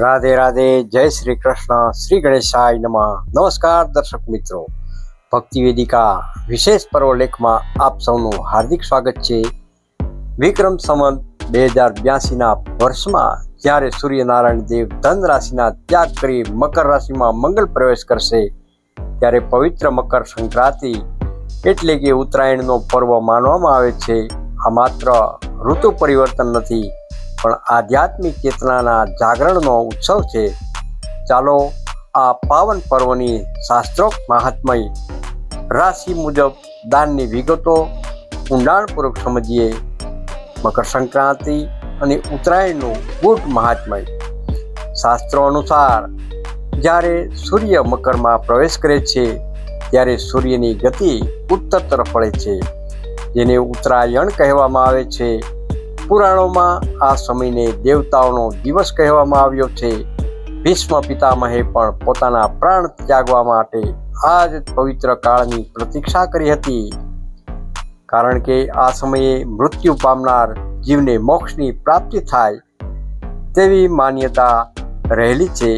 રાધે રાધે, જય શ્રી કૃષ્ણ, શ્રી ગણેશાય નમઃ. નમસ્કાર દર્શક મિત્રો. ભક્તિ વેદિકા વિશેષ પર્વ લેખમાં આપ સૌનું હાર્દિક સ્વાગત છે. વિક્રમ સંવત બે હજાર બ્યાસીના વર્ષમાં જ્યારે સૂર્યનારાયણ દેવ ધન રાશિના ત્યાગ કરી મકર રાશિમાં મંગળ પ્રવેશ કરશે, ત્યારે પવિત્ર મકર સંક્રાંતિ એટલે કે ઉત્તરાયણનો પર્વ માનવામાં આવે છે. આ માત્ર ઋતુ પરિવર્તન નથી પણ આધ્યાત્મિક ચેતનાના જાગરણનો ઉત્સવ છે. ચાલો આ પાવન પર્વની શાસ્ત્રોક્ત મહાત્મય રાશિ મુજબ દાનની વિગતો ઊંડાણપૂર્વક સમજીએ. મકર સંક્રાંતિ અને ઉત્તરાયણનું ગુઢ મહાત્મય. શાસ્ત્રો અનુસાર, જ્યારે સૂર્ય મકરમાં પ્રવેશ કરે છે, ત્યારે સૂર્યની ગતિ ઉત્તર તરફ વળે છે, જેને ઉત્તરાયણ કહેવામાં આવે છે. પુરાણોમાં આ સમયને દેવતાઓનો દિવસ કહેવામાં આવ્યો છે. ભીષ્મ પિતામહે પણ પોતાના પ્રાણ ત્યાગવા માટે આ જ પવિત્ર કાળની પ્રતીક્ષા કરી હતી. કારણ કે આ સમયે મૃત્યુ પામનાર જીવને મોક્ષની પ્રાપ્તિ થાય તેવી માન્યતા રહેલી છે.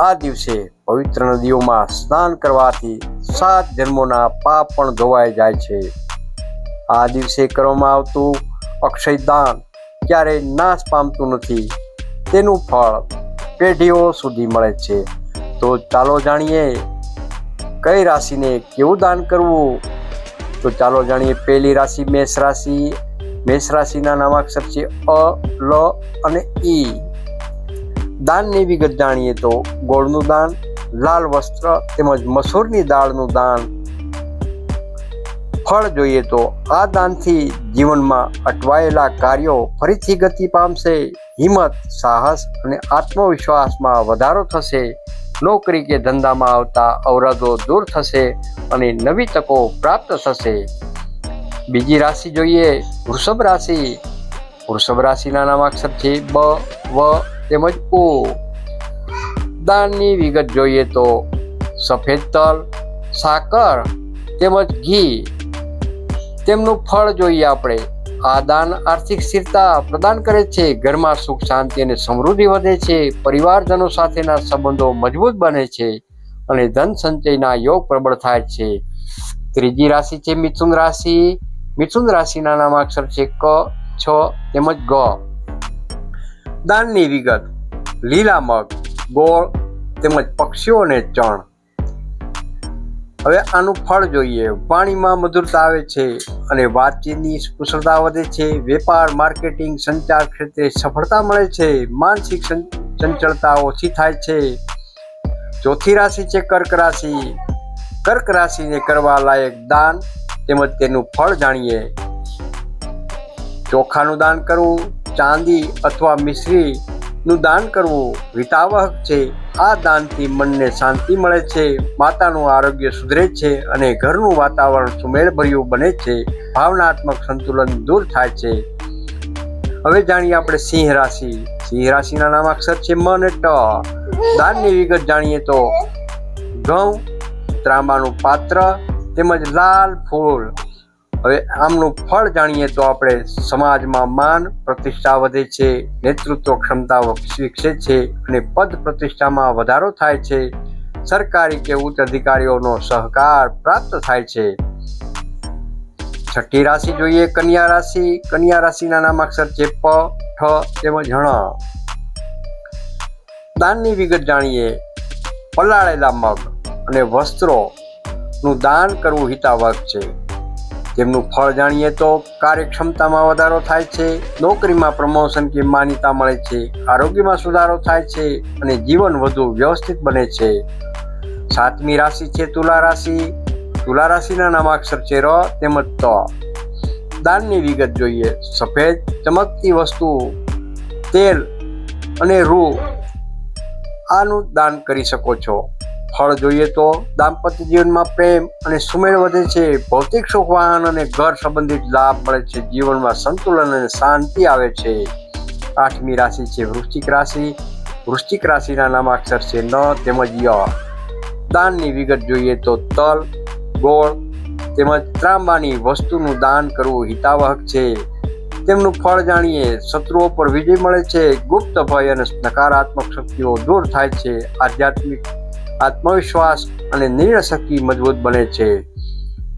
આ દિવસે પવિત્ર નદીઓમાં સ્નાન કરવાથી સાત જન્મોના પાપ પણ ધોવાઈ જાય છે. આ દિવસે કરવામાં આવતું અક્ષયદાન ક્યારેય નાશ પામતું નથી. તેનું ફળ પેઢીઓ સુધી મળે છે. તો ચાલો જાણીએ, કઈ રાશિને કેવું દાન કરવું? તો ચાલો જાણીએ, પહેલી રાશિ મેષ રાશિ. મેષ રાશિના નામાક્ષર છે અ, લ અને ઈ દાનની વિગત જાણીએ તો ગોળનું દાન, લાલ વસ્ત્ર તેમજ મસૂરની દાળનું દાન ફળ જોઈએ તો આ દાનથી જીવનમાં અટવાયેલા કાર્યો ફરીથી ગતિ પામશે, હિંમત, સાહસ અને આત્મવિશ્વાસમાં વધારો થશે નોકરી કે ધંધામાં આવતા અવરોધો દૂર થશે અને નવી તકો પ્રાપ્ત થશે. બીજી રાશિ જોઈએ, વૃષભ રાશિ. વૃષભ રાશિના નામાક્ષર છે બ, વ તેમજ ઓ દાનની વિગત જોઈએ તો સફેદ તલ, સાકર તેમજ ઘી. તેમનું ફળ જોઈએ આપણે. આ દાન આર્થિક સ્થિરતા પ્રદાન કરે છે, ઘરમાં સુખ, શાંતિ અને સમૃદ્ધિ વધે છે, પરિવારજનો સાથેના સંબંધો મજબૂત બને છે અને ધન સંચયના યોગ પ્રબળ થાય છે. ત્રીજી રાશિ છે મિથુન રાશિ. મિથુન રાશિના નામાક્ષર છે ક, છ તેમજ ગ. દાનની વિગત. લીલા મગ ગોળ તેમજ પક્ષીઓને ચણ. હવે આનું ફળ જોઈએ. વાણીમાં મધુરતા આવે છે અને વાતચીતની કુશળતા વધે છે. વેપાર, માર્કેટિંગ, સંચાર ક્ષેત્રે સફળતા મળે છે. માનસિક ચંચળતા ઓછી થાય છે. ચોથી રાશિ છે કર્ક રાશિ. કર્ક રાશિને કરવા લાયક દાન તેમજ તેનું ફળ જાણીએ. ચોખાનું દાન કરવું, ચાંદી અથવા મિશ્રી નું દાન કરવું હિતાવહક છે. આ દાનથી મનને શાંતિ મળે છે, માતાનું આરોગ્ય સુધરે છે અને ઘરનું વાતાવરણ સુમેળભર્યું બને છે, ભાવનાત્મક સંતુલન દૂર થાય છે. હવે જાણીએ આપણે સિંહ રાશિ. સિંહ રાશિના નામાક્ષર છે મ અને ટ. દાનની વિગત જાણીએ તો ઘઉં, ત્રાંબાનું પાત્ર, તેમજ લાલ ફૂલ. હવે આમનું ફળ જાણીએ તો આપણે સમાજમાં માન પ્રતિષ્ઠા વધે છે, નેતૃત્વ ક્ષમતા વિકસે છે અને પદ પ્રતિષ્ઠામાં વધારો થાય છે. સરકારી કે ઉચ્ચ અધિકારીઓનો સહકાર પ્રાપ્ત થાય છે. છઠ્ઠી રાશિ જોઈએ, કન્યા રાશિ. કન્યા રાશિના નામાક્ષર છે પ, ઠ તેમજ હણ દાનની વિગત જાણીએ. પલાળેલા મગ અને વસ્ત્રો નું દાન કરવું હિતાવક છે. તેમનું ફળ જાણીએ તો કાર્યક્ષમતામાં વધારો થાય છે, નોકરીમાં પ્રમોશન કે માન્યતા મળે છે, આરોગ્યમાં સુધારો થાય છે અને જીવન વધુ વ્યવસ્થિત બને છે. સાતમી રાશિ છે તુલા રાશિ. તુલા રાશિના નામાક્ષર છે ર, તેમજ ત. દાનની વિગત જોઈએ. સફેદ, ચમકતી વસ્તુ, તેલ અને રૂ. આનું દાન કરી શકો છો. ફળ જોઈએ તો દાંપત્ય જીવનમાં પ્રેમ અને સુમેળ વધે છે. ભૌતિક સુખ વાહન અને ઘર સંબંધિત લાભ મળે છે. જીવનમાં સંતુલન અને શાંતિ આવે છે. આઠમી રાશિ છે વૃશ્ચિક રાશિ. વૃશ્ચિક રાશિના નામાક્ષર છે ન તેમજ ય. દાનની વિગત જોઈએ તો તલ, ગોળ તેમજ ત્રાંબાની વસ્તુનું દાન કરવું હિતાવહક છે. તેમનું ફળ જાણીએ. શત્રુઓ પર વિજય મળે છે. ગુપ્ત ભય અને નકારાત્મક શક્તિઓ દૂર થાય છે. આધ્યાત્મિક આત્મવિશ્વાસ અને નિર્ણય શક્તિ મજબૂત બને છે.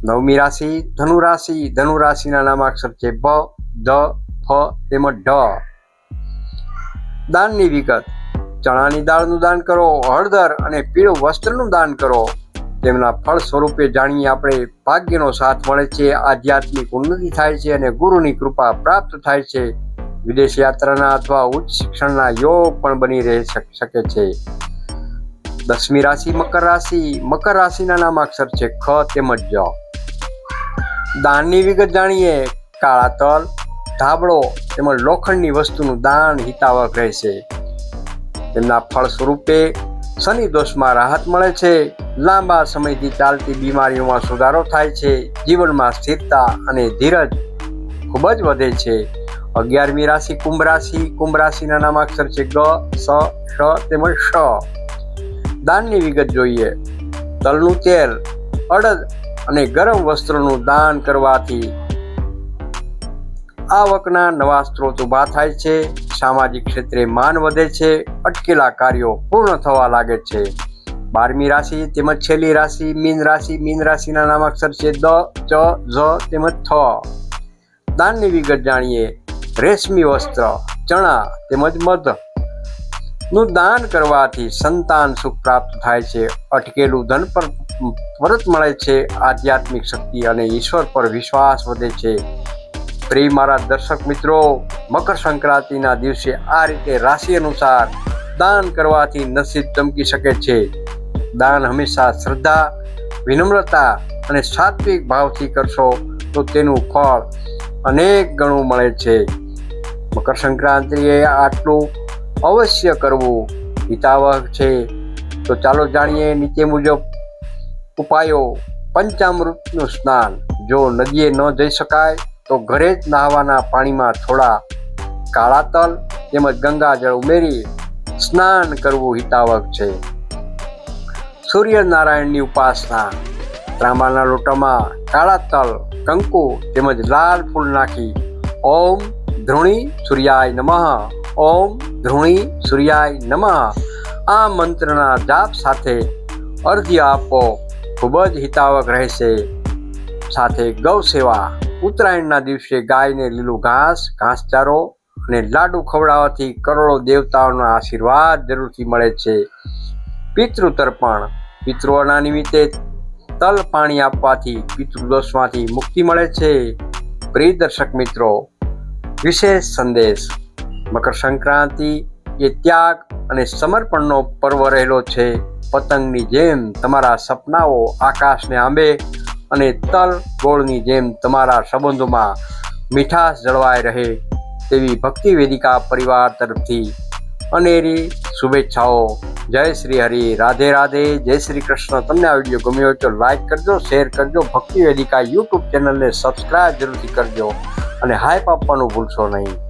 નવમી રાશિ, ધનુ રાશિ. ધનુ રાશિના નામાક્ષર છે ભ દ, ફ તેમજ ઢ દાનની વિગત. ચણાની દાળનું દાન કરો, હળદર અને પીળું વસ્ત્રનું દાન કરો. તેમના ફળ સ્વરૂપે જાણીએ આપણે ભાગ્યનો સાથ મળે છે, આધ્યાત્મિક ઉન્નતિ થાય છે અને ગુરુની કૃપા પ્રાપ્ત થાય છે. વિદેશ યાત્રાના અથવા ઉચ્ચ શિક્ષણના યોગ પણ બની રહી શકે છે. દસમી રાશિ, મકર રાશિ. મકર રાશિના નામાક્ષર છે ખ તેમજ જ દાનની વિગત જાણીએ. કાળા તલ, ધાબળો તેમજ લોખંડની વસ્તુનું દાન હિતાવક રહેશે તેમના ફળ સ્વરૂપે શનિ દોષમાં રાહત મળે છે. લાંબા સમયથી ચાલતી બીમારીઓમાં સુધારો થાય છે. જીવનમાં સ્થિરતા અને ધીરજ ખૂબ જ વધે છે. અગિયારમી રાશિ, કુંભ રાશિ. કુંભ રાશિના નામાક્ષર છે ગ, સ તેમજ શ દાનની વિગત જોઈએ. તલનું તેલ, અડદ અને ગરમ વસ્ત્રનું દાન કરવાથી આવકના નવા સ્ત્રોત ઊભા થાય છે. સામાજિક ક્ષેત્રે માન વધે છે. અટકેલા કાર્યો પૂર્ણ થવા લાગે છે. બારમી રાશિ તેમજ છેલ્લી રાશિ, મીન રાશિ, મીન રાશિના નામાક્ષર છે દ, ચ, ઝ તેમજ થ. દાનની વિગત જાણીએ. રેશમી વસ્ત્ર, ચણા તેમજ મધ. નું દાન કરવાથી સંતાન સુખ પ્રાપ્ત થાય છે. અટકેલું ધન પર પરત મળે છે. આધ્યાત્મિક શક્તિ અને ઈશ્વર પર વિશ્વાસ વધે છે. પ્રિય મારા દર્શક મિત્રો, મકર સંક્રાંતિના દિવસે આ રીતે રાશિ અનુસાર દાન કરવાથી નસીબ ચમકી શકે છે. દાન હંમેશા શ્રદ્ધા, વિનમ્રતા અને સાત્વિક ભાવથી કરશો તો તેનું ફળ અનેક ગણું મળે છે. મકર સંક્રાંતિએ આટલું અવશ્ય કરવું હિતાવહ છે. તો ચાલો જાણીએ નીચે મુજબ ઉપાયો. પંચામૃતનું સ્નાન. જો નદીએ ન જઈ શકાય, તો ઘરે જ નહાવાના પાણીમાં થોડા કાળા તલ તેમજ ગંગાજળ ઉમેરી સ્નાન કરવું હિતાવક છે. સૂર્યનારાયણની ઉપાસના. ત્રાંબાના લોટામાં કાળા તલ, કંકુ તેમજ લાલ ફૂલ નાખી. ઓમ ધ્રુણી સૂર્યાય નમઃ. ઓમ ધ્રુણી સૂર્યાય નમઃ. આ મંત્રના જાપ સાથે અર્ધ્ય આપો. ખૂબ જ હિતાવક રહેશે. સાથે ગૌ સેવા. ઉત્તરાયણના દિવસે ગાયને લીલું ઘાસ, ઘાસચારો અને લાડુ ખવડાવવાથી કરોડો દેવતાઓના આશીર્વાદ જરૂરથી મળે છે. પિતૃ તર્પણ. પિતૃઓના નિમિત્તે તલ પાણી આપવાથી પિતૃદોષમાંથી મુક્તિ મળે છે. પ્રિય દર્શક મિત્રો, વિશેષ સંદેશ. મકર સંક્રાંતિ એ ત્યાગ અને સમર્પણનો પર્વ રહેલો છે. પતંગની જેમ તમારા સપનાઓ આકાશને આંબે અને તલ ગોળની જેમ તમારા સંબંધોમાં મીઠાશ જળવાઈ રહે તેવી ભક્તિ વેદિકા પરિવાર તરફથી અનેરી શુભેચ્છાઓ. જય શ્રી હરિ, રાધે રાધે. જય શ્રી કૃષ્ણ. તમને આ વીડિયો ગમ્યો હોય તો લાઈક કરજો, શેર કરજો, ભક્તિ વેદિકા યુટ્યુબ ચેનલને સબસ્ક્રાઈબ જરૂરથી કરજો અને હાઈપ આપવાનું ભૂલશો નહીં.